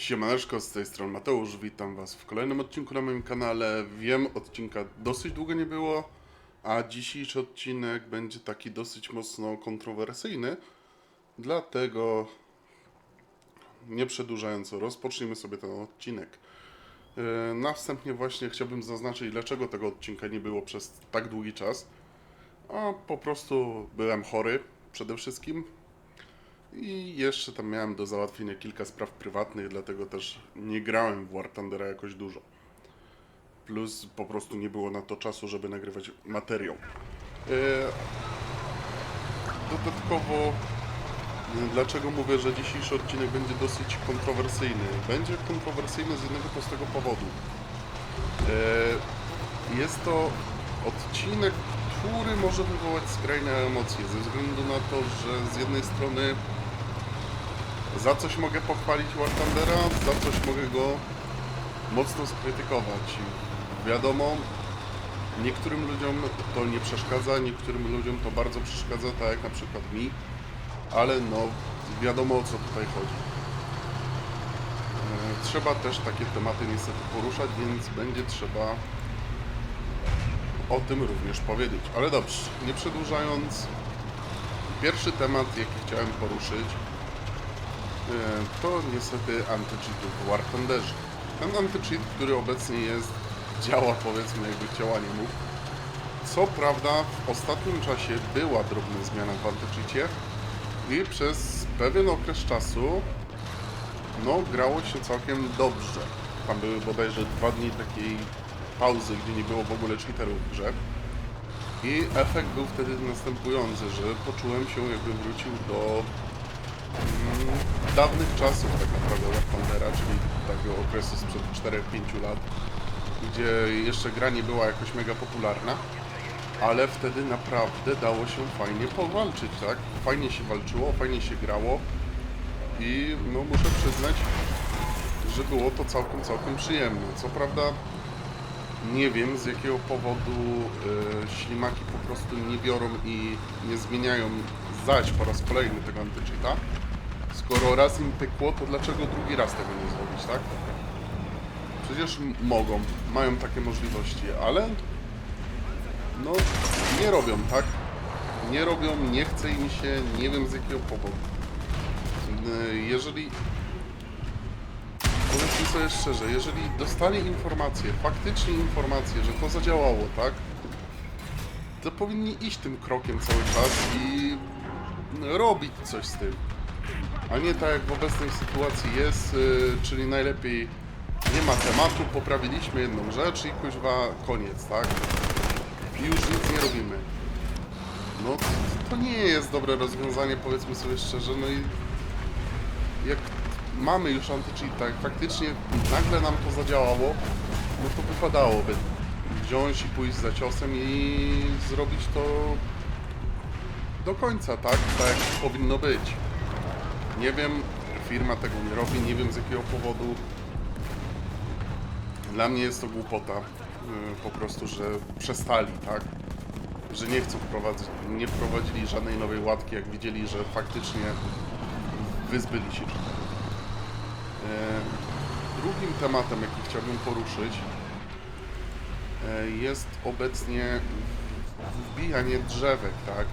Siemaneczko, z tej strony Mateusz, witam was w kolejnym odcinku na moim kanale. Wiem, odcinka dosyć długo nie było, a dzisiejszy odcinek będzie taki dosyć mocno kontrowersyjny, dlatego nie przedłużając, rozpocznijmy sobie ten odcinek. Yy, Na wstępnie właśnie chciałbym zaznaczyć, dlaczego tego odcinka nie było przez tak długi czas. A po prostu byłem chory przede wszystkim, i jeszcze tam miałem do załatwienia kilka spraw prywatnych, dlatego też nie grałem w War Thundera jakoś dużo. Plus po prostu nie było na to czasu, żeby nagrywać materiał. E, Dodatkowo, e, dlaczego mówię, że dzisiejszy odcinek będzie dosyć kontrowersyjny? Będzie kontrowersyjny z jednego prostego powodu. E, Jest to odcinek, który może wywołać skrajne emocje, ze względu na to, że z jednej strony za coś mogę pochwalić War Thundera, za coś mogę go mocno skrytykować. Wiadomo, niektórym ludziom to nie przeszkadza, niektórym ludziom to bardzo przeszkadza, tak jak na przykład mi, ale no wiadomo o co tutaj chodzi. E, Trzeba też takie tematy niestety poruszać, więc będzie trzeba o tym również powiedzieć. Ale dobrze, nie przedłużając, pierwszy temat, jaki chciałem poruszyć, to niestety anti-cheatów w War. Ten anti-cheat, który obecnie jest, działa powiedzmy jakby chciała nie. Co prawda w ostatnim czasie była drobna zmiana w anti-cheacie i przez pewien okres czasu no grało się całkiem dobrze. Tam były bodajże dwa dni takiej pauzy, gdzie nie było w ogóle cheaterów w grze. I efekt był wtedy następujący, że poczułem się jakbym wrócił do dawnych czasów tak naprawdę War Thundera, czyli takiego okresu sprzed 4-5 lat, gdzie jeszcze gra nie była jakoś mega popularna, ale wtedy naprawdę dało się fajnie powalczyć, tak? Fajnie się walczyło, fajnie się grało i no muszę przyznać, że było to całkiem, całkiem przyjemne. Co prawda nie wiem z jakiego powodu y, ślimaki po prostu nie biorą i nie zmieniają zaś po raz kolejny tego antycheata. Skoro raz im pykło, to dlaczego drugi raz tego nie zrobić, tak? Przecież mogą, mają takie możliwości, ale no nie robią, tak? Nie robią, nie chce im się, nie wiem z jakiego powodu. Y, Jeżeli Powiedzmy sobie szczerze, jeżeli dostali informację, faktycznie informację, że to zadziałało, tak? To powinni iść tym krokiem cały czas i robić coś z tym. A nie tak jak w obecnej sytuacji jest, yy, czyli najlepiej nie ma tematu, poprawiliśmy jedną rzecz i kuźwa koniec, tak? I już nic nie robimy. No to nie jest dobre rozwiązanie, powiedzmy sobie szczerze, no i jak mamy już anti-cheat, tak faktycznie nagle nam to zadziałało, no to wypadałoby wziąć i pójść za ciosem i zrobić to do końca, tak? Tak powinno być. Nie wiem, firma tego nie robi, nie wiem z jakiego powodu. Dla mnie jest to głupota. yy, Po prostu, że przestali, tak? Że nie chcą wprowadzić, nie wprowadzili żadnej nowej łatki, jak widzieli, że faktycznie wyzbyli się. E, Drugim tematem, jaki chciałbym poruszyć, e, jest obecnie wbijanie drzewek, tak?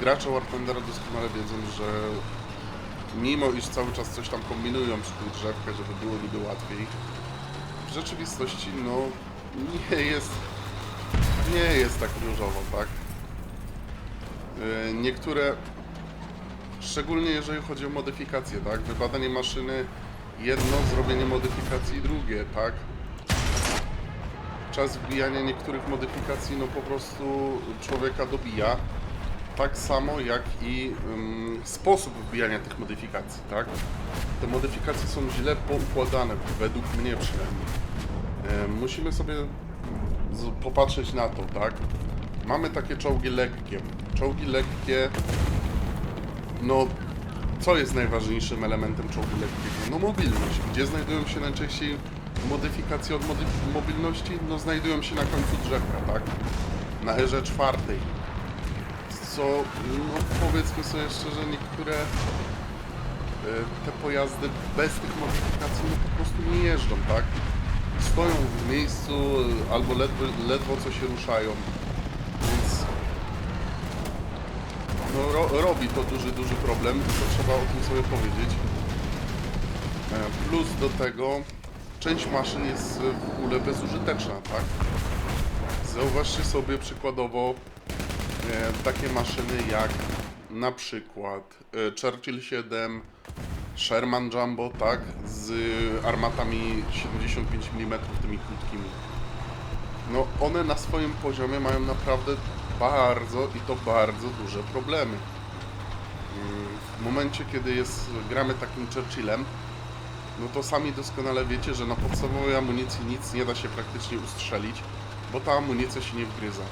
Gracze War Thundera doskonale wiedzą, że mimo iż cały czas coś tam kombinują przy tych drzewkach, żeby było niby łatwiej, w rzeczywistości no nie jest nie jest tak różowo, tak? E, Niektóre Szczególnie jeżeli chodzi o modyfikacje, tak? Wybadanie maszyny jedno, zrobienie modyfikacji drugie, tak? Czas wbijania niektórych modyfikacji no po prostu człowieka dobija. Tak samo jak i ym, sposób wbijania tych modyfikacji, tak? Te modyfikacje są źle poukładane, według mnie przynajmniej. Musimy sobie popatrzeć na to, tak? Mamy takie czołgi lekkie. Czołgi lekkie no, co jest najważniejszym elementem czołgu lekkiego? No mobilność. Gdzie znajdują się najczęściej modyfikacje od mody- mobilności? No znajdują się na końcu drzewka, tak? Na erze czwartej. Co, no powiedzmy sobie szczerze, niektóre te pojazdy bez tych modyfikacji no po prostu nie jeżdżą, tak? Stoją w miejscu y, albo ledwo, ledwo co się ruszają, więc no, ro, robi to duży, duży problem, to trzeba o tym sobie powiedzieć. E, Plus do tego część maszyn jest w ogóle bezużyteczna, tak? Zauważcie sobie przykładowo e, takie maszyny jak na przykład e, Churchill 7, Sherman Jumbo, tak? Z armatami 75 mm, tymi krótkimi. No one na swoim poziomie mają naprawdę bardzo i to bardzo duże problemy. W momencie, kiedy jest, gramy takim Churchillem, no to sami doskonale wiecie, że na podstawowej amunicji nic nie da się praktycznie ustrzelić, bo ta amunicja się nie wgryza.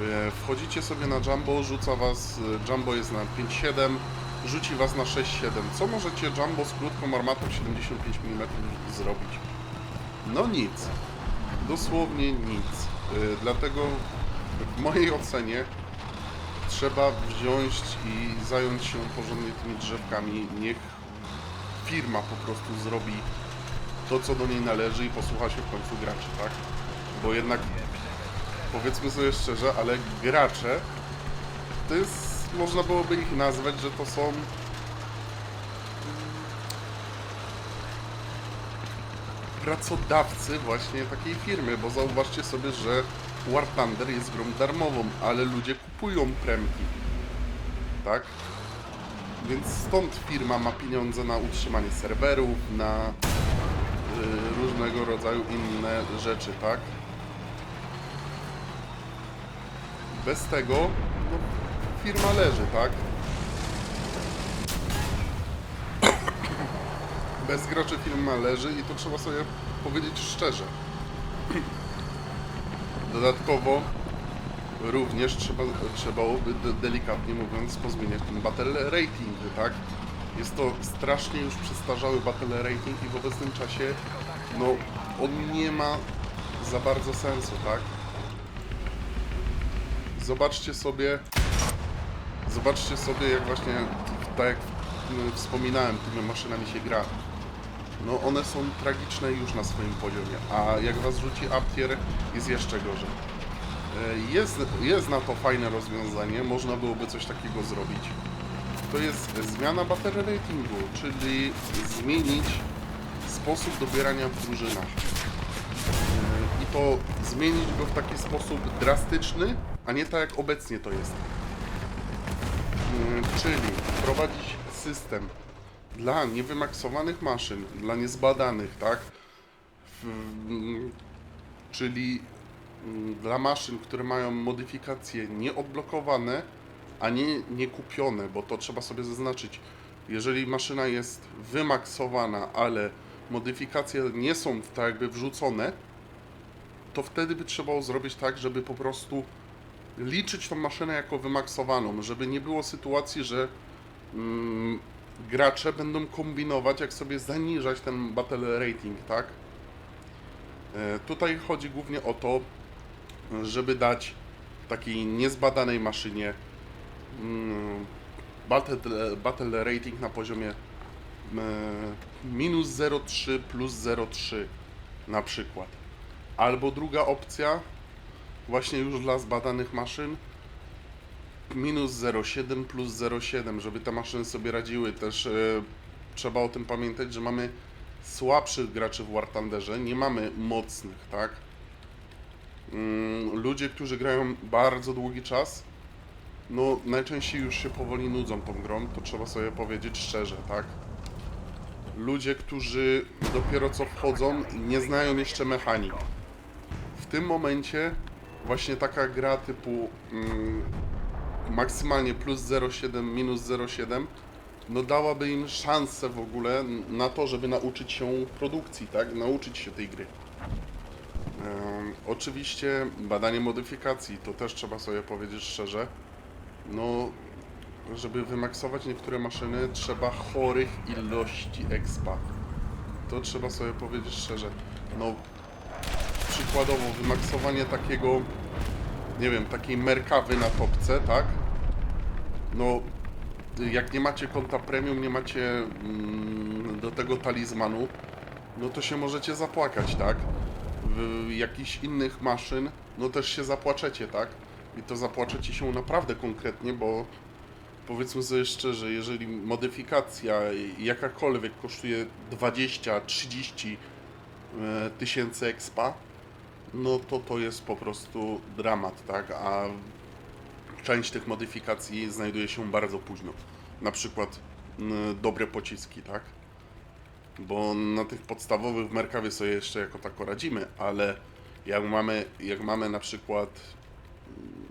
E, Wchodzicie sobie na Jumbo, rzuca was, e, Jumbo jest na 5,7, rzuci was na 6,7. Co możecie Jumbo z krótką armatą 75 mm zrobić? No nic. Dosłownie nic. E, Dlatego w mojej ocenie trzeba wziąć i zająć się porządnie tymi drzewkami. Niech firma po prostu zrobi to, co do niej należy i posłucha się w końcu graczy, tak? Bo jednak, powiedzmy sobie szczerze, ale gracze to jest, można byłoby ich nazwać, że to są pracodawcy właśnie takiej firmy, bo zauważcie sobie, że War Thunder jest grą darmową, ale ludzie kupują premki, tak? Więc stąd firma ma pieniądze na utrzymanie serwerów, na y, różnego rodzaju inne rzeczy, tak? Bez tego no, firma leży, tak? Bez graczy firma leży i to trzeba sobie powiedzieć szczerze. Dodatkowo również trzeba, trzeba by delikatnie mówiąc pozmieniać ten battle rating, tak? Jest to strasznie już przestarzały battle rating i w obecnym czasie no on nie ma za bardzo sensu, tak? Zobaczcie sobie zobaczcie sobie jak właśnie tak jak mm, wspominałem, tymi maszynami się gra. No one są tragiczne już na swoim poziomie, a jak was rzuci Aptier jest jeszcze gorzej. E, Jest, jest na to fajne rozwiązanie, można byłoby coś takiego zrobić. To jest zmiana battery ratingu, czyli zmienić sposób dobierania w drużynach. E, I to zmienić go w taki sposób drastyczny, a nie tak jak obecnie to jest. E, Czyli wprowadzić system dla niewymaksowanych maszyn, dla niezbadanych, tak? W, czyli mm, dla maszyn, które mają modyfikacje nieodblokowane, a nie niekupione, bo to trzeba sobie zaznaczyć. Jeżeli maszyna jest wymaksowana, ale modyfikacje nie są tak jakby wrzucone, to wtedy by trzeba było zrobić tak, żeby po prostu liczyć tą maszynę jako wymaksowaną, żeby nie było sytuacji, że mm, gracze będą kombinować, jak sobie zaniżać ten battle rating, tak? E, Tutaj chodzi głównie o to, żeby dać takiej niezbadanej maszynie mm, battle, battle rating na poziomie e, minus 0,3 plus 0,3 na przykład. Albo druga opcja, właśnie już dla zbadanych maszyn, minus 0,7 plus 0,7, żeby te maszyny sobie radziły. Też e, trzeba o tym pamiętać, że mamy słabszych graczy w War Thunderze, nie mamy mocnych, tak? Mm, ludzie, którzy grają bardzo długi czas, no najczęściej już się powoli nudzą tą grą, to trzeba sobie powiedzieć szczerze, tak? Ludzie, którzy dopiero co wchodzą, nie znają jeszcze mechanik. W tym momencie właśnie taka gra typu mm, maksymalnie plus 0,7, minus 0,7, no dałaby im szansę w ogóle na to, żeby nauczyć się produkcji, tak? Nauczyć się tej gry. Em, oczywiście badanie modyfikacji, to też trzeba sobie powiedzieć szczerze. No, żeby wymaksować niektóre maszyny, trzeba chorych ilości expa. To trzeba sobie powiedzieć szczerze. No, przykładowo wymaksowanie takiego, nie wiem, takiej merkawy na topce, tak? No, jak nie macie konta premium, nie macie mm, do tego talizmanu, no to się możecie zapłakać, tak? W jakichś innych maszyn, no też się zapłaczecie, tak? I to zapłaczecie się naprawdę konkretnie, bo powiedzmy sobie szczerze, jeżeli modyfikacja jakakolwiek kosztuje 20-30 e, tysięcy expa, no to to jest po prostu dramat, tak? A część tych modyfikacji znajduje się bardzo późno. Na przykład mm, dobre pociski, tak? Bo na tych podstawowych w Merkawie sobie jeszcze jako tako radzimy, ale jak mamy, jak mamy na przykład mm,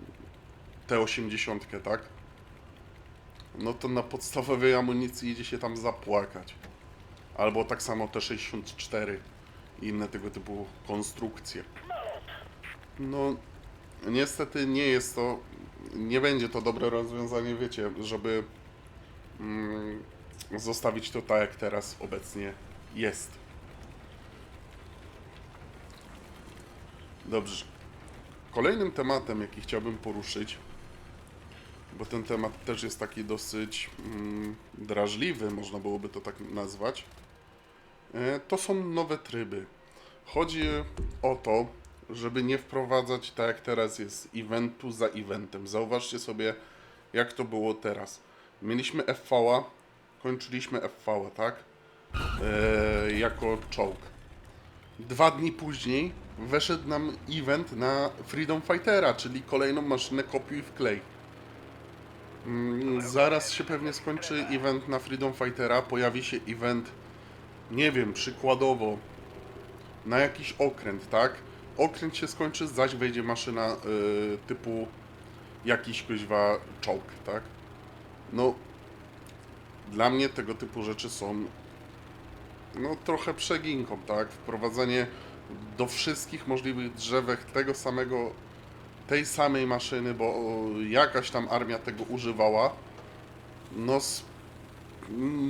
T80, tak? No to na podstawowej amunicji idzie się tam zapłakać. Albo tak samo T64 i inne tego typu konstrukcje. No, niestety nie jest to, nie będzie to dobre rozwiązanie, wiecie, żeby mm, zostawić to tak, jak teraz obecnie jest. Dobrze. Kolejnym tematem, jaki chciałbym poruszyć, bo ten temat też jest taki dosyć mm, drażliwy, można byłoby to tak nazwać, e, to są nowe tryby. Chodzi o to, żeby nie wprowadzać tak jak teraz jest eventu za eventem. Zauważcie sobie, jak to było teraz. Mieliśmy FV, kończyliśmy FV, tak? E, jako czołg. Dwa dni później weszedł nam event na Freedom Fightera, czyli kolejną maszynę kopiuj w klej. Mm, Zaraz się pewnie skończy event na Freedom Fightera, pojawi się event, nie wiem, przykładowo na jakiś okręt, tak? Okręt się skończy, zaś wejdzie maszyna y, typu jakiś kuźwa czołg, tak? No, dla mnie tego typu rzeczy są no trochę przeginką, tak? Wprowadzenie do wszystkich możliwych drzewek tego samego, tej samej maszyny, bo jakaś tam armia tego używała, no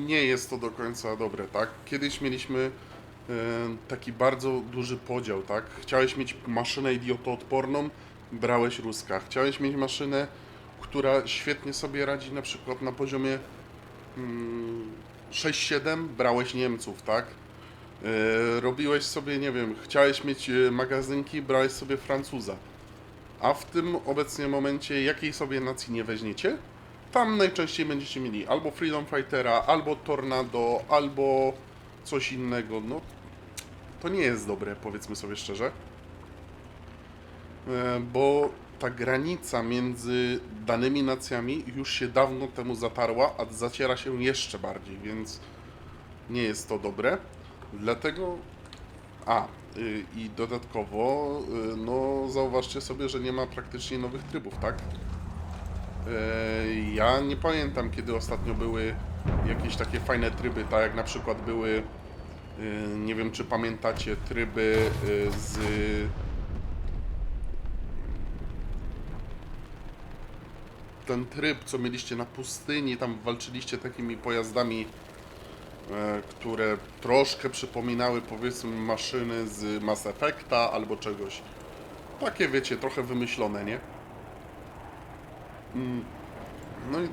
nie jest to do końca dobre, tak? Kiedyś mieliśmy taki bardzo duży podział, tak? Chciałeś mieć maszynę idiotoodporną, brałeś Ruska. Chciałeś mieć maszynę, która świetnie sobie radzi na przykład na poziomie mm, 6-7, brałeś Niemców, tak? E, robiłeś sobie, nie wiem, chciałeś mieć e, magazynki, brałeś sobie Francuza. A w tym obecnie momencie, jakiej sobie nacji nie weźmiecie, tam najczęściej będziecie mieli albo Freedom Fightera, albo Tornado, albo coś innego. No, to nie jest dobre, powiedzmy sobie szczerze. E, Bo ta granica między danymi nacjami już się dawno temu zatarła, a zaciera się jeszcze bardziej, więc nie jest to dobre. Dlatego. A, y, i dodatkowo, y, no zauważcie sobie, że nie ma praktycznie nowych trybów, tak? E, Ja nie pamiętam, kiedy ostatnio były jakieś takie fajne tryby, tak jak na przykład były, nie wiem czy pamiętacie, tryby y, z ten tryb, co mieliście na pustyni, tam walczyliście takimi pojazdami, e, które troszkę przypominały powiedzmy maszyny z Mass Effecta albo czegoś. Takie wiecie, trochę wymyślone, nie? Mm, No i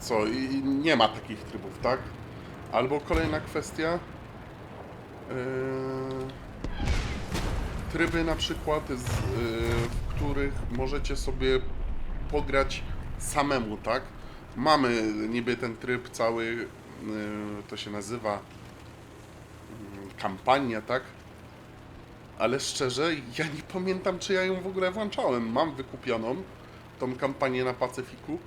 co? I nie ma takich trybów, tak? Albo kolejna kwestia. E, Tryby na przykład, z, e, w których możecie sobie pograć samemu, tak? Mamy niby ten tryb cały, y, to się nazywa kampania, tak? Ale szczerze, ja nie pamiętam, czy ja ją w ogóle włączałem. Mam wykupioną tą kampanię na Pacyfiku,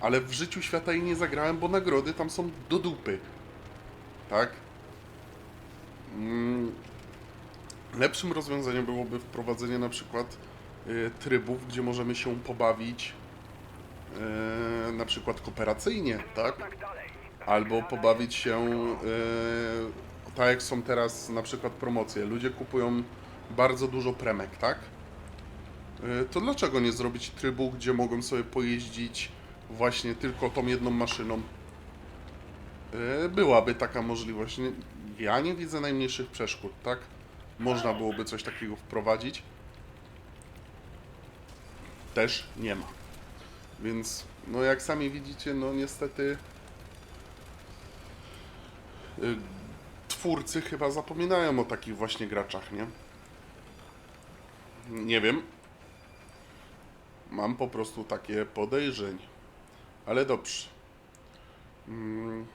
ale w życiu świata jej nie zagrałem, bo nagrody tam są do dupy. Tak? Mm, Lepszym rozwiązaniem byłoby wprowadzenie na przykład y, trybów, gdzie możemy się pobawić e, na przykład kooperacyjnie, tak? Albo pobawić się e, tak jak są teraz na przykład promocje. Ludzie kupują bardzo dużo premek, tak? To dlaczego nie zrobić trybu, gdzie mogą sobie pojeździć właśnie tylko tą jedną maszyną? E, byłaby taka możliwość. Ja nie widzę najmniejszych przeszkód, tak? Można byłoby coś takiego wprowadzić. Też nie ma. Więc, no jak sami widzicie, no niestety y, twórcy chyba zapominają o takich właśnie graczach, nie? Nie wiem. Mam po prostu takie podejrzenie. Ale dobrze. Mm.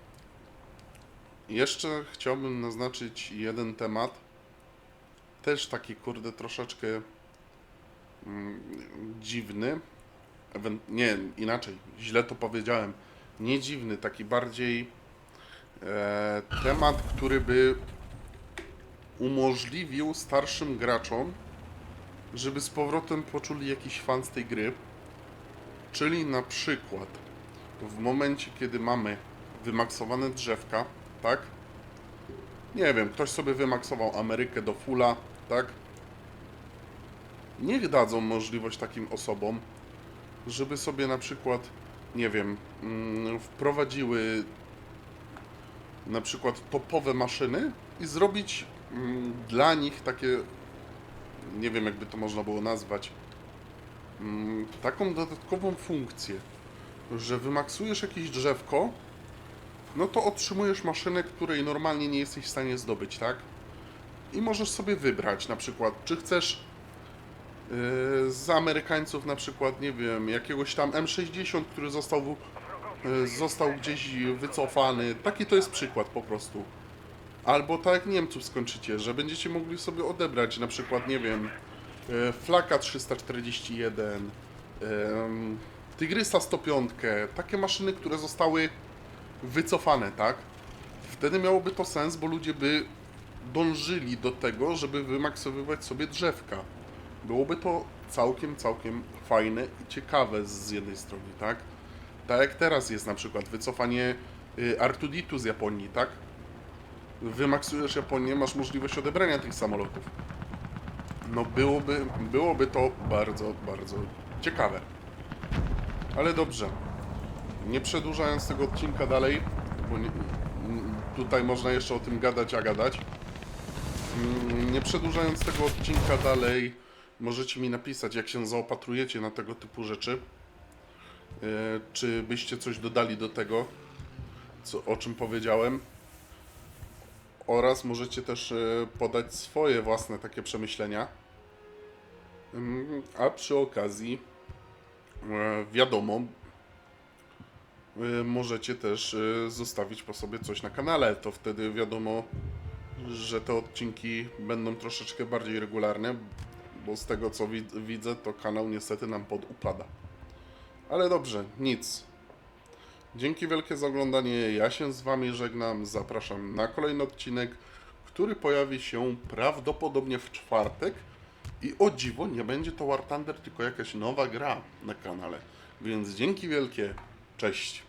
Jeszcze chciałbym naznaczyć jeden temat. Też taki, kurde, troszeczkę mm, dziwny. Ewen- Nie, inaczej, źle to powiedziałem. Nie dziwny, taki bardziej e, temat, który by umożliwił starszym graczom, żeby z powrotem poczuli jakiś fan z tej gry. Czyli na przykład w momencie, kiedy mamy wymaksowane drzewka, tak? Nie wiem, ktoś sobie wymaksował Amerykę do fulla, tak? Niech dadzą możliwość takim osobom, żeby sobie na przykład, nie wiem, mm, wprowadziły na przykład topowe maszyny i zrobić mm, dla nich takie, nie wiem jakby to można było nazwać, mm, taką dodatkową funkcję, że wymaksujesz jakieś drzewko, no to otrzymujesz maszynę, której normalnie nie jesteś w stanie zdobyć, tak? I możesz sobie wybrać na przykład, czy chcesz yy, z Amerykańców na przykład, nie wiem, jakiegoś tam M60, który został, yy, został gdzieś wycofany. Taki to jest przykład po prostu. Albo tak jak Niemców skończycie, że będziecie mogli sobie odebrać na przykład, nie wiem, yy, Flaka 341, yy, Tygrysa 105, takie maszyny, które zostały wycofane, tak? Wtedy miałoby to sens, bo ludzie by dążyli do tego, żeby wymaksowywać sobie drzewka. Byłoby to całkiem, całkiem fajne i ciekawe z jednej strony, tak? Tak jak teraz jest na przykład wycofanie y, Artuditu z Japonii, tak? Wymaksujesz Japonię, masz możliwość odebrania tych samolotów. No byłoby, byłoby to bardzo, bardzo ciekawe. Ale dobrze. Nie przedłużając tego odcinka dalej, bo nie, tutaj można jeszcze o tym gadać, a gadać. Mm, Nie przedłużając tego odcinka dalej, możecie mi napisać, jak się zaopatrujecie na tego typu rzeczy. E, Czy byście coś dodali do tego, co, o czym powiedziałem. Oraz możecie też e, podać swoje własne takie przemyślenia. Mm, A przy okazji, e, wiadomo, możecie też y, zostawić po sobie coś na kanale. To wtedy wiadomo, że te odcinki będą troszeczkę bardziej regularne, bo z tego co wid- widzę, to kanał niestety nam podupada. Ale dobrze, nic. Dzięki wielkie za oglądanie. Ja się z Wami żegnam. Zapraszam na kolejny odcinek, który pojawi się prawdopodobnie w czwartek. I o dziwo, nie będzie to War Thunder, tylko jakaś nowa gra na kanale. Więc dzięki wielkie. Cześć.